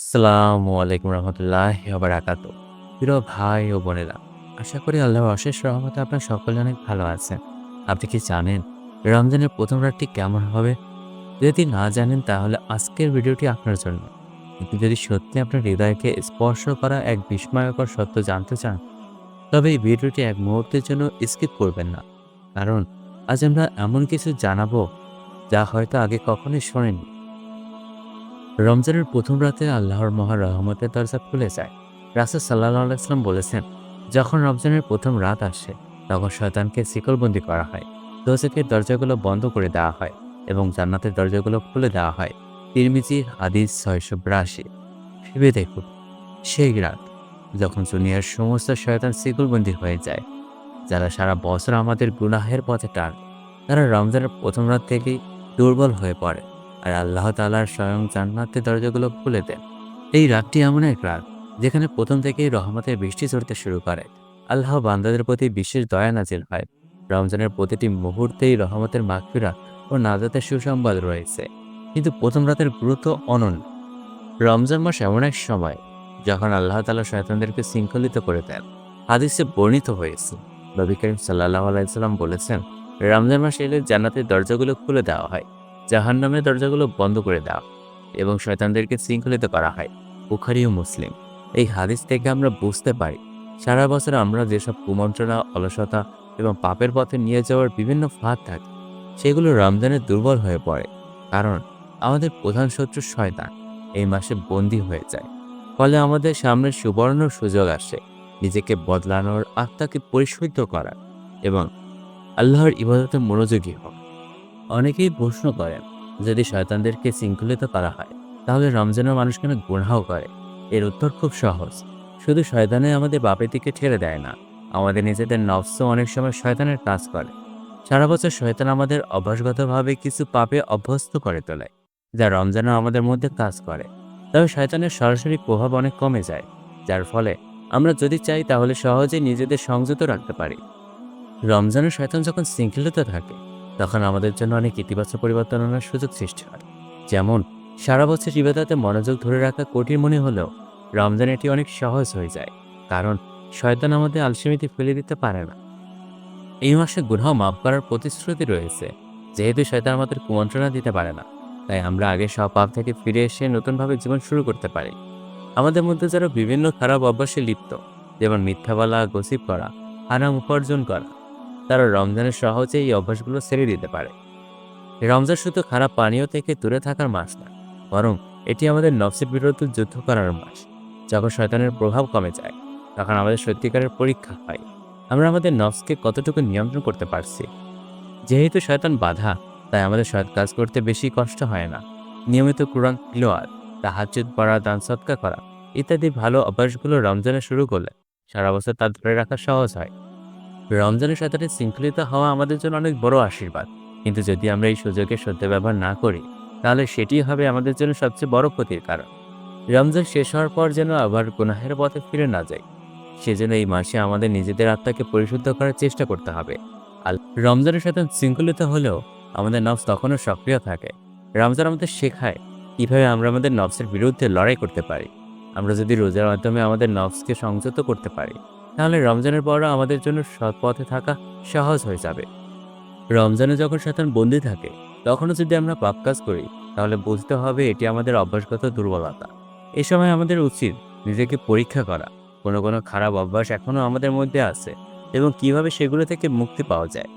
আসসালামু আলাইকুম রহমতুল্লাহ বারাকাত প্রিয় ভাই ও বোনেরা, আশা করি আল্লাহর অশেষ রহমতে আপনার সকলে অনেক ভালো আছেন। আপনি কি জানেন রমজানের প্রথম রাতটি কেমন হবে? যদি না জানেন, তাহলে আজকের ভিডিওটি আপনার জন্য। কিন্তু যদি সত্যি আপনার হৃদয়কে স্পর্শ করা এক বিস্ময়কর সত্য জানতে চান, তবে এই ভিডিওটি এক মুহূর্তের জন্য স্কিপ করবেন না। কারণ আজ আমরা এমন কিছু জানাব যা হয়তো আগে কখনোই শোনেননি। রমজানের প্রথম রাতে আল্লাহর মহা রহমতের দরজা খুলে যায়। রাসুল সাল্লাহ আলাইসলাম বলেছেন, যখন রমজানের প্রথম রাত আসে, তখন শয়তানকে শিকলবন্দি করা হয়। দোজেকের দরজাগুলো বন্ধ করে দেওয়া হয় এবং জান্নাতের দরজাগুলো খুলে দেওয়া হয়। তিরমিজি, হাদিস ছয়শো বিরাশি। ভেবে দেখুন, সেই রাত যখন দুনিয়ার সমস্ত শয়তান শিকলবন্দি হয়ে যায়, যারা সারা বছর আমাদের গুনাহের পথে টান, তারা রমজানের প্রথম রাত থেকেই দুর্বল হয়ে পড়ে। আর আল্লাহ তালার স্বয়ং জান্নাতের দরজাগুলো খুলে দেন। এই রাতটি এমন এক রাত, যেখানে প্রথম থেকেই রহমতের বৃষ্টি চড়তে শুরু করে। আল্লাহ বান্দাদের প্রতি বিশেষ দয়া নাজিল হয়। রমজানের প্রতিটি মুহূর্তেই রহমতের মাগফিরা ও নাজাতের সুসংবাদ রয়েছে। কিন্তু প্রথম রাতের গুরুত্ব অনন্য। রমজান মাস এমন এক সময়, যখন আল্লাহ তালা শয়তানদেরকে শৃঙ্খলিত করে দেন। হাদিসে বর্ণিত হয়েছে, নবী করিম সাল্লাহ আলাইসাল্লাম বলেছেন, রমজান মাস এলে জান্নাতের দরজাগুলো খুলে দেওয়া হয়। জাহান্নামের দরজাগুলো বন্ধ করে দেওয়া এবং শয়তানদেরকে শৃঙ্খলিত করা হয়, বুখারি ও মুসলিম। এই হাদিস থেকে আমরা বুঝতে পারি, সারা বছর আমরা যেসব কুমন্ত্রণা, অলসতা এবং পাপের পথে নিয়ে যাওয়ার বিভিন্ন ফাঁদ থাকে, সেগুলো রমজানে দুর্বল হয়ে পড়ে, কারণ আমাদের প্রধান শত্রু শয়তান, এই মাসে বন্দী হয়ে যায়। ফলে আমাদের সামনে সুবর্ণ সুযোগ আসে, নিজেকে বদলানোর আত্মাকে পরিশুদ্ধ করার এবং আল্লাহর ইবাদতে মনোযোগী হওয়া। অনেকেই প্রশ্ন করেন, যদি শয়তানদেরকে শৃঙ্খলিত করা হয়, তাহলে রমজানের মানুষ কেন গুণাও করে? এর উত্তর খুব সহজ। শুধু শয়তানে আমাদের বাপের দিকে ঠেলে দেয় না, আমাদের নিজেদের নফসও অনেক সময় শয়তানের কাজ করে। সারা বছর শয়তান আমাদের অভ্যাসগতভাবে কিছু পাপে অভ্যস্ত করে তোলে, যা রমজানও আমাদের মধ্যে কাজ করে। তবে শয়তানের সরাসরি প্রভাব অনেক কমে যায়, যার ফলে আমরা যদি চাই তাহলে সহজেই নিজেদের সংযত রাখতে পারি। রমজানের শয়তান যখন শৃঙ্খলিত থাকে তখন আমাদের জন্য অনেক ইতিবাচক পরিবর্তন আনার সুযোগ সৃষ্টি হয়। যেমন, সারা বছর ইবাদাতে মনোযোগ ধরে রাখা কঠিন মনে হলেও রমজান এটি অনেক সহজ হয়ে যায়, কারণ শয়তান আমাদের আলসেমিতে ফেলে দিতে পারে না। এই মাসে গুনাহ মাফ করার প্রতিশ্রুতি রয়েছে, যেহেতু শয়তান আমাদের কুমন্ত্রণা দিতে পারে না, তাই আমরা আগে সব পাপ থেকে ফিরে এসে নতুনভাবে জীবন শুরু করতে পারি। আমাদের মধ্যে যারা বিভিন্ন খারাপ অভ্যাসে লিপ্ত, যেমন মিথ্যা বলা, গসিপ করা, হারাম উপার্জন করা তারা রমজানের সহজে এই অভ্যাসগুলো ছেড়ে দিতে পারে। রমজান শুধু খারাপ পানীয় থেকে দূরে থাকার মাস না, বরং এটি আমাদের নফসের বিরুদ্ধে যুদ্ধ করার মাস, যখন শয়তানের প্রভাব কমে যায়, তখন আমাদের সত্যিকারের পরীক্ষা হয়, আমরা আমাদের নফসকে কতটুকু নিয়ন্ত্রণ করতে পারছি। যেহেতু শয়তান বাধা, তাই আমাদের সৎ কাজ করতে বেশি কষ্ট হয় না। নিয়মিত কোরআন তিলোয়াত তাহাজুদ পড়া, দান সৎকা করা, ইত্যাদি ভালো অভ্যাসগুলো রমজানে শুরু করলে সারা বছর তা ধরে রাখা সহজ হয়। রমজানের সাথে শৃঙ্খলিত হওয়া আমাদের জন্য অনেক বড় আশীর্বাদ। কিন্তু যদি আমরা এই সুযোগের সদ্য ব্যবহার না করি, তাহলে সেটি হবে আমাদের জন্য সবচেয়ে বড় ক্ষতির কারণ। রমজান শেষ হওয়ার পর যেন আবার গুনাহের পথে ফিরে না যায়। সেজন্য এই মাসে আমাদের নিজেদের আত্মাকে পরিশুদ্ধ করার চেষ্টা করতে হবে। আর রমজানের সাথে শৃঙ্খলিত হলেও আমাদের নফস তখনও সক্রিয় থাকে। রমজান আমাদের শেখায় কীভাবে আমরা আমাদের নফসের বিরুদ্ধে লড়াই করতে পারি। আমরা যদি রোজার মাধ্যমে আমাদের নফসকে সংযত করতে পারি তাহলে রমজানের পরও আমাদের জন্য সৎ পথে থাকা সহজ হয়ে যাবে। রমজানে যখন শয়তান বন্দি থাকে, তখনও যদি আমরা পাপ কাজ করি, তাহলে বুঝতে হবে এটি আমাদের অভ্যাসগত দুর্বলতা। এ সময় আমাদের উচিত নিজেকে পরীক্ষা করা। কোনো কোনো খারাপ অভ্যাস এখনও আমাদের মধ্যে আছে এবং কীভাবে সেগুলো থেকে মুক্তি পাওয়া যায়।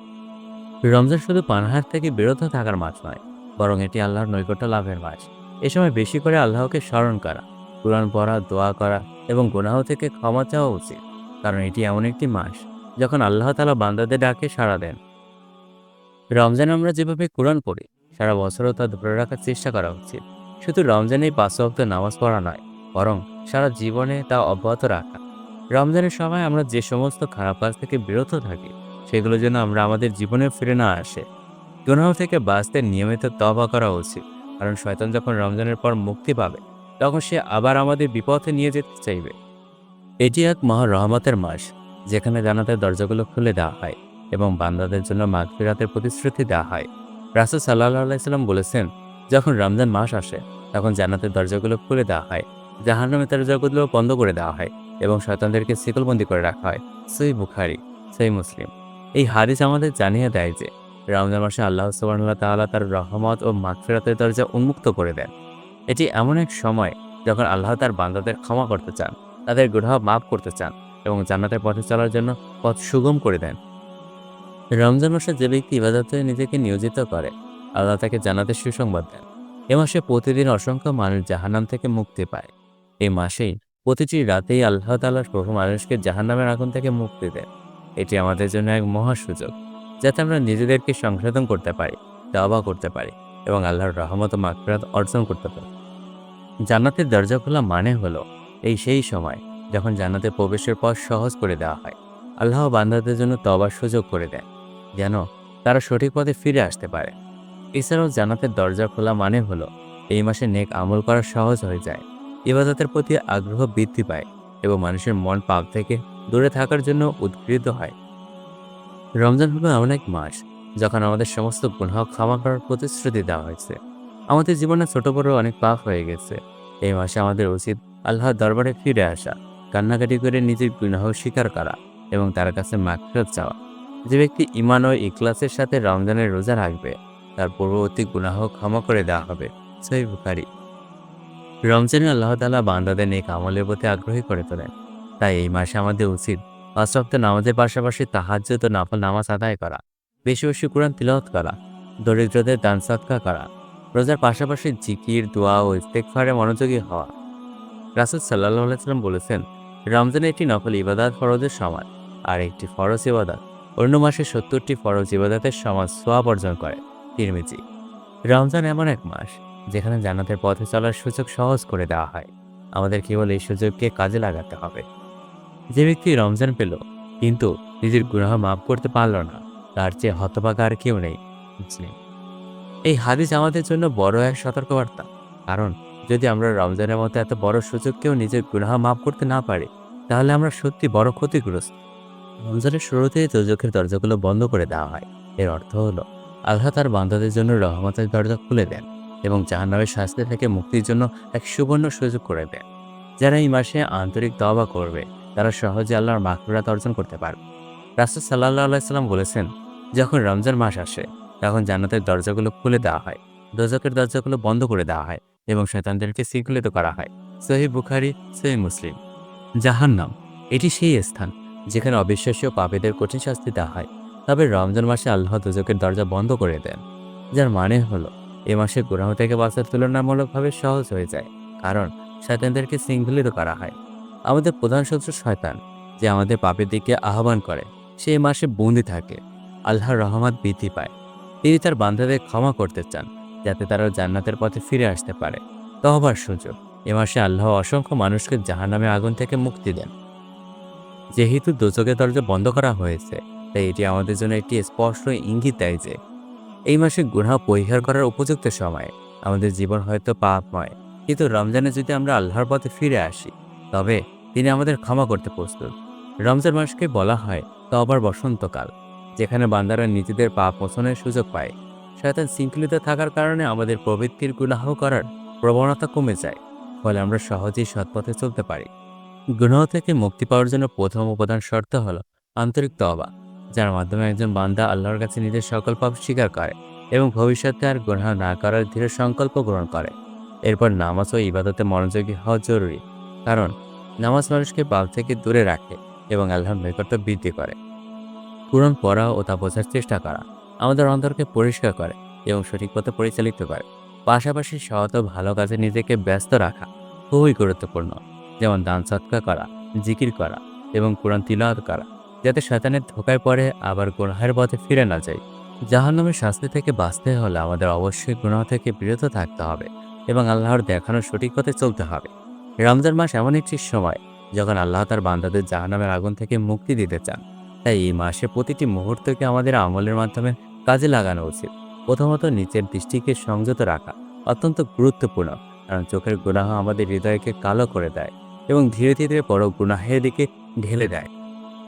রমজান শুধু পানাহার থেকে বিরত থাকার মাস নয়, বরং এটি আল্লাহর নৈকট্য লাভের মাস এ সময় বেশি করে আল্লাহকে স্মরণ করা, কোরআন পড়া, দোয়া করা এবং গুনাহ থেকে ক্ষমা চাওয়া উচিত। কারণ এটি এমন একটি মাস যখন আল্লাহ তালা বান্দাদের ডাকে সাড়া দেন। রমজান আমরা যেভাবে কোরআন পড়ি, সারা বছরও তা ধরে রাখার চেষ্টা করা উচিত। শুধু রমজানেই পাঁচ ওয়াক্ত নামাজ পড়া নয়, বরং সারা জীবনে তা অব্যাহত রাখা। রমজানের সময় আমরা যে সমস্ত খারাপ কাজ থেকে বিরত থাকি, সেগুলো যেন আমরা আমাদের জীবনে ফিরে না আসে। গুনাহ থেকে বাঁচতে নিয়মিত তবা করা উচিত, কারণ শয়তান যখন রমজানের পর মুক্তি পাবে, তখন সে আবার আমাদের বিপথে নিয়ে যেতে চাইবে। এটি এক মহা রহমতের মাস, যেখানে জান্নাতের দরজাগুলো খুলে দেওয়া হয় এবং বান্দাদের জন্য মাগফিরাতের প্রতিশ্রুতি দেওয়া হয়। রাসুল সাল্লাহ আলাইসাল্লাম বলেছেন, যখন রমজান মাস আসে, তখন জান্নাতের দরজাগুলো খুলে দেওয়া হয়, জাহান্নামে দরজাগুলো বন্ধ করে দেওয়া হয় এবং শয়তানদেরকে শিকলবন্দি করে রাখা হয়। সই বুখারি সই মুসলিম। এই হাদিস আমাদের জানিয়ে দেয় যে, রমজান মাসে আল্লাহ সুবাহ তাআলা তার রহমত ও মাগফিরাতের দরজা উন্মুক্ত করে দেন। এটি এমন এক সময় যখন আল্লাহ তার বান্দাদের ক্ষমা করতে চান। তাদের গুনাহ মাফ করতে চান এবং জান্নাতের পথে চলার জন্য পথ সুগম করে দেন। রমজান মাসে যে ব্যক্তি ইবাদতে নিজেকে নিয়োজিত করে, আল্লাহ তাকে জান্নাতের সুসংবাদ দেন। এ মাসে প্রতিদিন অসংখ্য মানুষ জাহান্নাম থেকে মুক্তি পায়। এই মাসেই প্রতিটি রাতেই আল্লাহ তাআলা প্রভু মানুষকে জাহান্নামের আগুন থেকে মুক্তি দেন। এটি আমাদের জন্য এক মহা সুযোগ, যাতে আমরা নিজেদেরকে সংশোধন করতে পারি, দাওয়া করতে পারি এবং আল্লাহর রহমত ও মাকফিরাত অর্জন করতে পারি। জান্নাতের দরজা খোলা মানে হলো এই সেই সময় যখন জান্নাতে প্রবেশের পথ সহজ করে দেওয়া হয়, আল্লাহ বান্দাদের জন্য তবার সুযোগ করে দেন, যেন তারা সঠিক পথে ফিরে আসতে পারে। এছাড়াও জান্নাতের দরজা খোলা মানে হলো, এই মাসে নেক আমল করা সহজ হয়ে যায়, ইবাদতের প্রতি আগ্রহ বৃদ্ধি পায় এবং মানুষের মন পাপ থেকে দূরে থাকার জন্য উদ্গৃত হয়। রমজান হলো এমন এক মাস যখন আমাদের সমস্ত গুনাহ ক্ষমা করার প্রতিশ্রুতি দেওয়া হয়েছে। আমাদের জীবনে ছোট বড় অনেক পাপ হয়ে গেছে। এই মাসে আমাদের উচিত আল্লাহর দরবারে ফিরে আসা। কান্নাকাটি করে নিজের গুনাহ স্বীকার করা এবং তার কাছে মাকফিরত চাওয়া। যে ব্যক্তি ইমান ও ইখলাসের সাথে রমজানের রোজা রাখবে, তার পূর্ববর্তী গুনাহ ক্ষমা করে দেওয়া হবে। সহি বুখারি। রমজানে আল্লাহ তালা বান্দাদের নেক আমলের প্রতি আগ্রহী করে তোলেন। তাই এই মাসে আমাদের উচিত পাঁচ সপ্তাহ নামাজের পাশাপাশি তাহাজ্জুদ ও নফল নামাজ আদায় করা। বেশি বেশি কোরআন তিলাওয়াত করা, দরিদ্রদের দান সৎকা করা, রোজার পাশাপাশি জিকির, দোয়া ও ইস্তেকফারে মনোযোগী হওয়া। রাসুল সাল্লাহ সাল্লাম বলেছেন, রমজানে একটি নকল ইবাদাত ফরজের সমান আর একটি ফরজ ইবাদাত অন্য মাসে সত্তরটি ফরজ ইবাদাতের সমান সোয়াব অর্জন করে। তিরমিজি, রমজান এমন এক মাস যেখানে জান্নাতের পথে চলার সুযোগ সহজ করে দেওয়া হয়। আমাদের কেবল এই সুযোগকে কাজে লাগাতে হবে। যে ব্যক্তি রমজান পেল, কিন্তু নিজের গুনাহ মাফ করতে পারল না, তার চেয়ে হতভাগা আর কেউ নেই। এই হাদিস আমাদের জন্য বড় এক সতর্কবার্তা, কারণ যদি আমরা রমজানের মতো এত বড় সুযোগকেও নিজের গুনাহ মাফ করতে না পারি, তাহলে আমরা সত্যি বড় ক্ষতিগ্রস্ত। রমজানের শুরুতেই দোজখের দরজাগুলো বন্ধ করে দেওয়া হয়। এর অর্থ হলো, আল্লাহ তার বান্দাদের জন্য রহমতের দরজা খুলে দেন এবং জাহান্নামের শাস্তি থেকে মুক্তির জন্য এক সুবর্ণ সুযোগ করে দেন। যারা এই মাসে আন্তরিক দবা করবে, তারা সহজে আল্লাহর মাকফিরাত অর্জন করতে পারবে। রাসুল সাল্লাহ আলাইসাল্লাম বলেছেন, যখন রমজান মাস আসে, তখন জান্নাতের দরজাগুলো খুলে দেওয়া হয়। দোজকের দরজাগুলো বন্ধ করে দেওয়া হয়। এবং শয়তানদেরকে শৃঙ্খলিত করা হয়। সহি বুখারি, সহি মুসলিম। জাহান্নাম, এটি সেই স্থান যেখানে অবিশ্বাসীয় পাপীদের কঠিন শাস্তি দেওয়া হয়। তবে রমজান মাসে আল্লাহ দুজকের দরজা বন্ধ করে দেন, যার মানে হলো এ মাসে গুনাহ থেকে বাঁচার তুলনামূলকভাবে সহজ হয়ে যায়, কারণ শয়তানদেরকে শৃঙ্খলিত করা হয়। আমাদের প্রধান শত্রু শয়তান, যে আমাদের পাপের দিকে আহ্বান করে, সে মাসে বন্দি থাকে, আল্লাহর রহমত বৃদ্ধি পায়। তিনি তার বান্ধাদের ক্ষমা করতে চান যাতে তারা জান্নাতের পথে ফিরে আসতে পারে। তহবার সুযোগ। এ মাসে আল্লাহ অসংখ্য মানুষকে জাহান্নামে আগুন থেকে মুক্তি দেন। যেহেতু দোচকের দরজা বন্ধ করা হয়েছে, তাই এটি আমাদের জন্য একটি স্পষ্ট ইঙ্গিত দেয় যে, এই মাসে গুনাহ পরিহার করার উপযুক্ত সময়। আমাদের জীবন হয়তো পাপময় কিন্তু রমজানে যদি আমরা আল্লাহর পথে ফিরে আসি, তবে তিনি আমাদের ক্ষমা করতে প্রস্তুত। রমজান মাসকে বলা হয় তবার বসন্তকাল, যেখানে বান্দারা নিজেদের পাপ মোচনের সুযোগ পায়। শয়তান শৃঙ্খলিত থাকার কারণে আমাদের প্রবৃত্তির গুনাহ করার প্রবণতা কমে যায়, ফলে আমরা সহজেই সৎপথে চলতে পারি। গুনাহ থেকে মুক্তি পাওয়ার জন্য প্রথম উপাদান শর্ত হল আন্তরিক তবা যার মাধ্যমে একজন বান্দা আল্লাহর কাছে নিজের সকল পাপ স্বীকার করে এবং ভবিষ্যতে আর গুনাহ না করার দৃঢ় সংকল্প গ্রহণ করে। এরপর নামাজ ও ইবাদতে মনোযোগী হওয়া জরুরি, কারণ নামাজ মানুষকে পাপ থেকে দূরে রাখে এবং আল্লাহর নৈকট্য বৃদ্ধি করে। কোরআন পড়া ও তা বোঝার চেষ্টা করা আমাদের অন্তরকে পরিষ্কার করে এবং সঠিক পথে পরিচালিত করে। পাশাপাশি সহত ভালো কাজে নিজেকে ব্যস্ত রাখা খুবই গুরুত্বপূর্ণ। যেমন দান সৎকা করা, জিকির করা এবং কোরআন তিলাওয়াত করা, যাতে শয়তানের ধোকায় পড়ে আবার গুনাহের পথে ফিরে না যায় জাহান্নামের শাস্তি থেকে বাঁচতে হলে আমাদের অবশ্যই গুনাহ থেকে বিরত থাকতে হবে এবং আল্লাহর দেখানো সঠিক পথে চলতে হবে। রমজান মাস এমন একটি সময় যখন আল্লাহ তার বান্দাদের জাহান্নামের আগুন থেকে মুক্তি দিতে চান। তাই এই মাসে প্রতিটি মুহূর্তকে আমাদের আমলের মাধ্যমে কাজে লাগানো উচিত। প্রথমত নিচের দৃষ্টিকে সংযত রাখা অত্যন্ত গুরুত্বপূর্ণ, কারণ চোখের গুনাহ আমাদের হৃদয়কে কালো করে দেয় এবং ধীরে ধীরে বড় গুনাহের দিকে ঢেলে দেয়।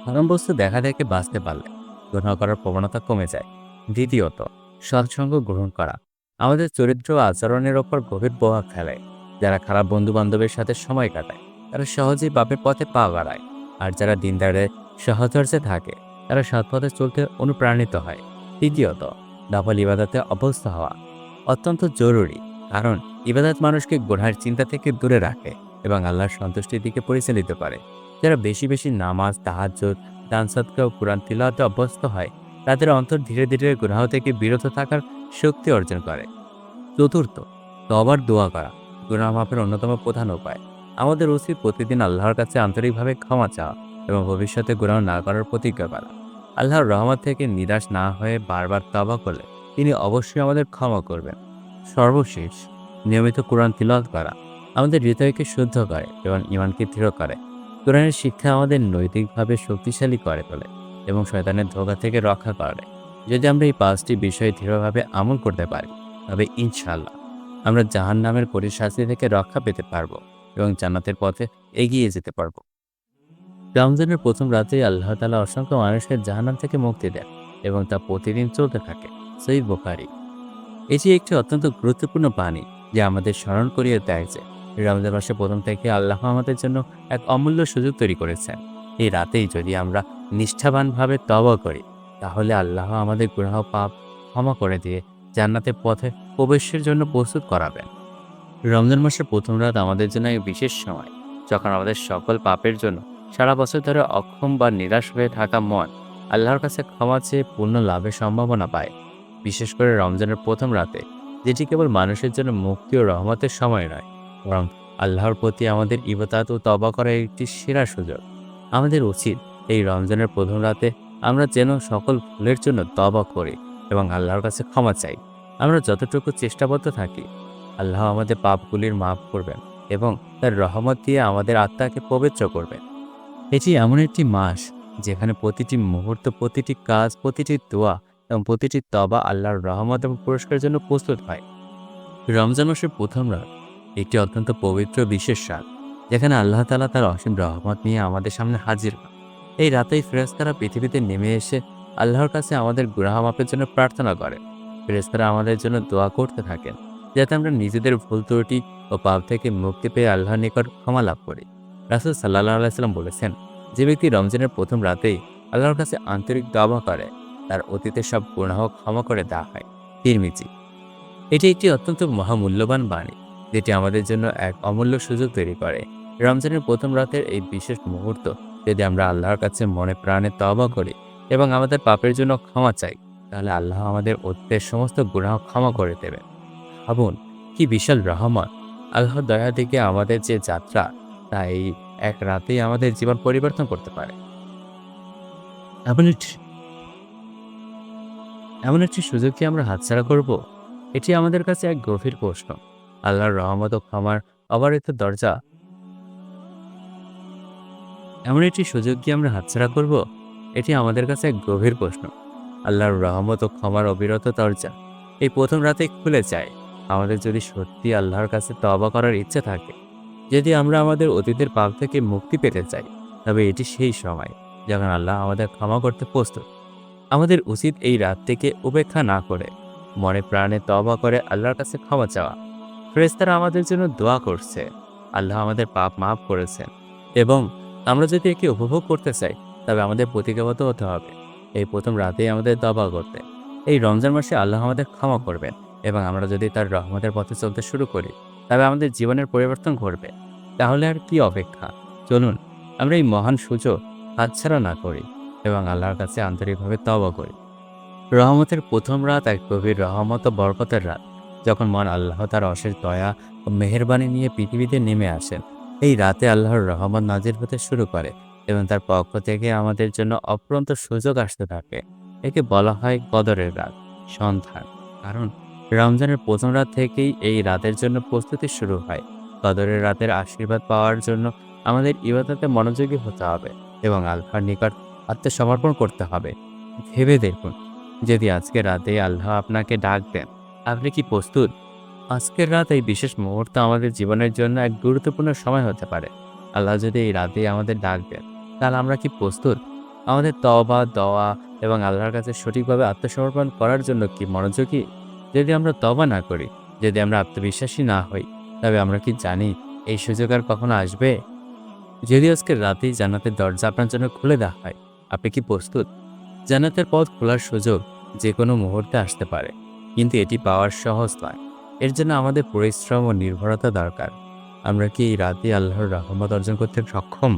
হারাম বস্তু দেখা দেখে বাঁচতে পারলে গুনাহ করার প্রবণতা কমে যায়। দ্বিতীয়ত, সৎসঙ্গ গ্রহণ করা। আমাদের চরিত্র আচরণের ওপর গভীর প্রভাব ফেলে। যারা খারাপ বন্ধু বান্ধবের সাথে সময় কাটায়, তারা সহজেই বাপের পথে পা বাড়ায়। আর যারা দিনদারে সহচর্যে থাকে, তারা সৎ পথে চলতে অনুপ্রাণিত হয়। তৃতীয়ত নফল ইবাদতে অভ্যস্ত হওয়া অত্যন্ত জরুরি কারণ ইবাদত মানুষকে গোড়ার চিন্তা থেকে দূরে রাখে এবং আল্লাহর সন্তুষ্টির দিকে পরিচালিত করে। যারা বেশি বেশি নামাজ, তাহাজ্জুদ, দান সদকা ও কোরআন তিলাওয়াতে অভ্যস্ত হয়, তাদের অন্তর ধীরে ধীরে গুনাহ থেকে বিরত থাকার শক্তি অর্জন করে। চতুর্থ তবার দোয়া করা গুনাহ মাপের অন্যতম প্রধান উপায়। আমাদের উচিত প্রতিদিন আল্লাহর কাছে আন্তরিকভাবে ক্ষমা চাওয়া এবং ভবিষ্যতে গুনাহ না করার প্রতিজ্ঞা করা। আল্লাহর রহমত থেকে নিরাশ না হয়ে বারবার তবা করলে তিনি অবশ্যই আমাদের ক্ষমা করবেন। সর্বশেষ, নিয়মিত কোরআন তিলত করা আমাদের হৃদয়কে শুদ্ধ করে এবং ইমানকে দৃঢ় করে। কোরআনের শিক্ষা আমাদের নৈতিকভাবে শক্তিশালী করে তোলে এবং শয়তানের ধোকা থেকে রক্ষা করে। যদি আমরা এই পাঁচটি বিষয়ে দৃঢ়ভাবে আমল করতে পারি, তবে ইনশাল্লাহ আমরা জাহান নামের পরিশাস্তি থেকে রক্ষা পেতে পারব এবং জান্নাতের পথে এগিয়ে যেতে পারব। রমজানের প্রথম রাতেই আল্লাহ তালা অসংখ্য মানুষের জাহান্নাম থেকে মুক্তি দেন এবং তা প্রতিদিন চলতে থাকে সেই বোখারি। এটি একটি অত্যন্ত গুরুত্বপূর্ণ বাণী যা আমাদের স্মরণ করিয়ে দেয় যে রমজান মাসে প্রথম থেকে আল্লাহ আমাদের জন্য এক অমূল্য সুযোগ তৈরি করেছেন। এই রাতেই যদি আমরা নিষ্ঠাবানভাবে তবা করি, তাহলে আল্লাহ আমাদের গুনাহ পাপ ক্ষমা করে দিয়ে জান্নাতের পথে প্রবেশের জন্য প্রস্তুত করাবেন। রমজান মাসের প্রথম রাত আমাদের জন্য এক বিশেষ সময়, যখন আমাদের সকল পাপের জন্য সারা বছর ধরে অক্ষম বা নিরাশ হয়ে থাকা মন আল্লাহর কাছে ক্ষমা চেয়ে পূর্ণ লাভের সম্ভাবনা পায়। বিশেষ করে রমজানের প্রথম রাতে, যেটি কেবল মানুষের জন্য মুক্তি ও রহমতের সময় নয়, বরং আল্লাহর প্রতি আমাদের ইবাদত ও তবা করার একটি সেরা সুযোগ। আমাদের উচিত এই রমজানের প্রথম রাতে আমরা যেন সকল ভুলের জন্য তবা করি এবং আল্লাহর কাছে ক্ষমা চাই। আমরা যতটুকু চেষ্টাবদ্ধ থাকি, আল্লাহ আমাদের পাপগুলির মাফ করবেন এবং তার রহমত দিয়ে আমাদের আত্মাকে পবিত্র করবেন। এটি এমন একটি মাস যেখানে প্রতিটি মুহূর্ত, প্রতিটি কাজ, প্রতিটি দোয়া এবং প্রতিটি তবা আল্লাহর রহমত এবং পুরস্কারের জন্য প্রস্তুত হয়। রমজান মাসের প্রথম রাত একটি অত্যন্ত পবিত্র, বিশেষ রাত যেখানে আল্লাহ তালা তার অসীম রহমত নিয়ে আমাদের সামনে হাজির হন। এই রাতেই ফেরেস্তারা পৃথিবীতে নেমে এসে আল্লাহর কাছে আমাদের গুনাহ মাপের জন্য প্রার্থনা করেন। ফেরেস্তারা আমাদের জন্য দোয়া করতে থাকেন যাতে আমরা নিজেদের ভুল ত্রুটি ও পাপ থেকে মুক্তি পেয়ে আল্লাহর নিকট ক্ষমা লাভ করি। রাসুল সাল্লাহ আলাইসাল্লাম বলেছেন, যে ব্যক্তি রমজানের প্রথম রাতেই আল্লাহর কাছে আন্তরিক দাবা করে, তার অতীতের সব গুনাহ ক্ষমা করে দেওয়া হয়। তিরমিজি। এটি একটি অত্যন্ত মহামূল্যবান বাণী, যেটি আমাদের জন্য এক অমূল্য সুযোগ তৈরি করে। রমজানের প্রথম রাতের এই বিশেষ মুহূর্ত যদি আমরা আল্লাহর কাছে মনে প্রাণে তবা করি এবং আমাদের পাপের জন্য ক্ষমা চাই, তাহলে আল্লাহ আমাদের অতীতের সমস্ত গুণাহ ক্ষমা করে দেবেন। ভাবুন, কি বিশাল রহমান আল্লাহর দয়া দিকে আমাদের যে যাত্রা তা এই এক রাতেই আমাদের জীবন পরিবর্তন করতে পারে। এমন একটি এমন একটি সুযোগ কি আমরা হাতছাড়া করব? এটি আমাদের কাছে এক গভীর প্রশ্ন। আল্লাহর রহমত ও ক্ষমার অবারিত দরজা। এমন একটি সুযোগ কি আমরা হাতছাড়া করব? এটি আমাদের কাছে এক গভীর প্রশ্ন। আল্লাহর রহমত ও ক্ষমার অবিরত দরজা। এই প্রথম রাতে খুলে যায়। আমাদের যদি সত্যি আল্লাহর কাছে তবা করার ইচ্ছে থাকে যদি আমরা আমাদের অতীতের পাপ থেকে মুক্তি পেতে চাই, তবে এটি সেই সময় যখন আল্লাহ আমাদের ক্ষমা করতে প্রস্তুত। আমাদের উচিত এই রাত থেকে উপেক্ষা না করে, মনে প্রাণে তবা করে আল্লাহর কাছে ক্ষমা চাওয়া। ফ্রেস্তারা আমাদের জন্য দোয়া করছে, আল্লাহ আমাদের পাপ মাফ করেছেন। এবং আমরা যদি একে উপভোগ করতে চাই, তবে আমাদের প্রতিজ্ঞাবদ্ধ হতে হবে। এই প্রথম রাতেই আমাদের দবা করতে। এই রমজান মাসে আল্লাহ আমাদের ক্ষমা করবেন এবং আমরা যদি তার রহমতের পথে চলতে শুরু করি তবে আমাদের জীবনের পরিবর্তন ঘটবে। তাহলে আর কি অপেক্ষা? চলুন, আমরা এই মহান সুযোগ হাতছাড়া না করি এবং আল্লাহর কাছে আন্তরিকভাবে তবা করি। রহমতের প্রথম রাত এক গভীর রহমত ও বরকতের রাত, যখন মন আল্লাহ তার অশেষ দয়া ও মেহেরবানি নিয়ে পৃথিবীতে নেমে আসেন। এই রাতে আল্লাহর রহমত নাজির হতে শুরু করে এবং তার পক্ষ থেকে আমাদের জন্য অপ্রন্ত সুযোগ আসতে থাকে। একে বলা হয় কদরের রাত সন্ধান কারণ রমজানের প্রথম রাত থেকেই এই রাতের জন্য প্রস্তুতি শুরু হয়। কদরের রাতের আশীর্বাদ পাওয়ার জন্য আমাদের ইবাদতে মনোযোগী হতে হবে এবং আল্লাহর নিকট আত্মসমর্পণ করতে হবে। ভেবে দেখুন, যদি আজকে রাতে আল্লাহ আপনাকে ডাক দেন, আপনি কি প্রস্তুত? আজকের রাত এই বিশেষ মুহূর্ত আমাদের জীবনের জন্য এক গুরুত্বপূর্ণ সময় হতে পারে। আল্লাহ যদি এই রাতে আমাদের ডাক দেন, তাহলে আমরা কি প্রস্তুত? আমাদের তবা দওয়া এবং আল্লাহর কাছে সঠিকভাবে আত্মসমর্পণ করার জন্য কি মনোযোগী? যদি আমরা তবা না করি, যদি আমরা আত্মবিশ্বাসী না হই, তবে আমরা কি জানি এই সুযোগ আর কখনো আসবে? যদি আজকে রাতেই জান্নাতের দরজা আপনার জন্য খুলে দেওয়া হয়, আপনি কি প্রস্তুত? জান্নাতের পথ খোলার সুযোগ যে কোনো মুহূর্তে আসতে পারে, কিন্তু এটি পাওয়ার সহজ নয়। এর জন্য আমাদের পরিশ্রম ও নির্ভরতা দরকার। আমরা কি এই রাতে আল্লাহর রহমত অর্জন করতে সক্ষম?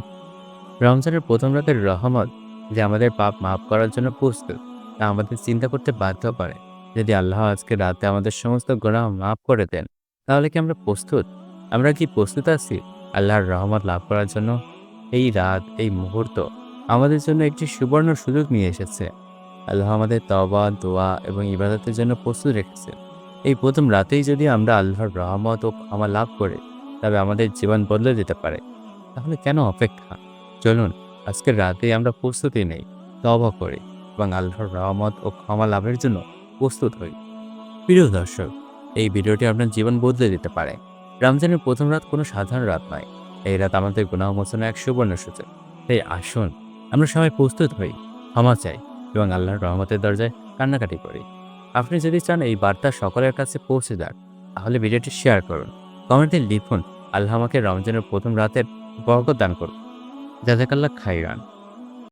রমজানের প্রথম রাতের রহমত যে আমাদের পাপ মাফ করার জন্য প্রস্তুত, তা আমাদের চিন্তা করতে বাধ্য করে। যদি আল্লাহ আজকে রাতে আমাদের সমস্ত গোনাহ মাফ করে দেন, তাহলে কি আমরা প্রস্তুত? আমরা কি প্রস্তুত আছি? আল্লাহর রহমত লাভ করার জন্য এই রাত, এই মুহূর্ত আমাদের জন্য একটি সুবর্ণ সুযোগ নিয়ে এসেছে। আল্লাহ আমাদের তবা দোয়া এবং ইবাদতের জন্য প্রস্তুত রেখেছে। এই প্রথম রাতেই যদি আমরা আল্লাহর রহমত ও ক্ষমা লাভ করে, তবে আমাদের জীবন বদলে দিতে পারে। তাহলে কেন অপেক্ষা? চলুন, আজকের রাতে আমরা প্রস্তুতি নেই তবা করি এবং আল্লাহর রহমত ও ক্ষমা লাভের জন্য প্রস্তুত হই। প্রিয় দর্শক, এই ভিডিওটি আপনার জীবন বদলে দিতে পারে। রমজানের প্রথম রাত কোনো সাধারণ রাত নয়। এই রাত আমাদের গুণাহ মোচনের এক সুবর্ণ সূচক। তাই আসুন, আমরা সবাই প্রস্তুত হই, ক্ষমা চাই এবং আল্লাহর রহমতের দরজায় কান্নাকাটি করি। আপনি যদি চান এই বার্তা সকলের কাছে পৌঁছে যাক, তাহলে ভিডিওটি শেয়ার করুন, কমেন্টে লিখুন, আল্লাহ আমাকে রমজানের প্রথম রাতের বরকত দান করুন। জাজাকাল্লাহ খাইরান